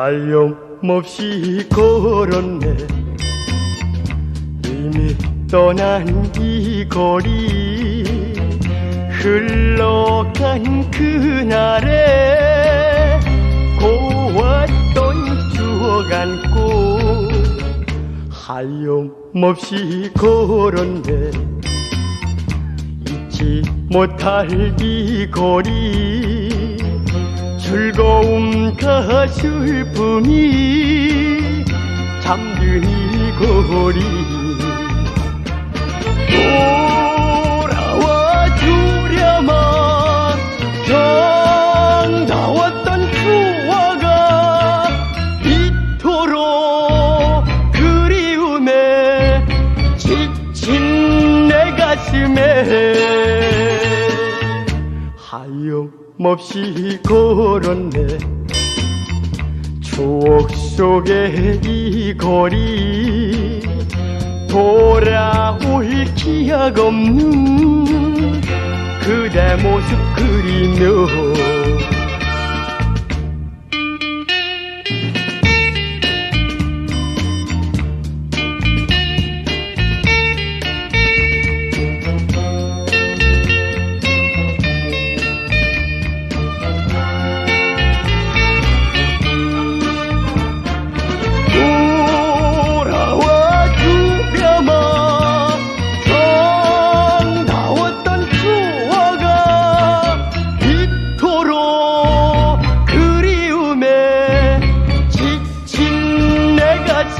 하염없이 걸었네. 이미 떠난 이 거리 흘러간 그날에 고왔던 추억 안고 하염없이 걸었네. 잊지 못할 이 거리 즐거움과 슬픔이 잠든 이 거리 돌아와 주려만 정다웠던 추억아 이토록 그리움에 지친 내 가슴에 하염없이 걸었네. 추억 속의 이 거리 돌아올 기약 없는 그대 모습 그리며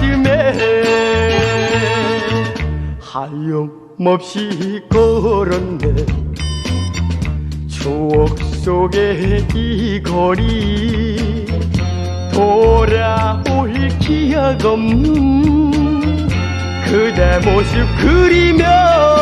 내 가슴에 하염없이 걸었네. 추억 속의 이 거리 돌아올 기약 없는 그대 모습 그리며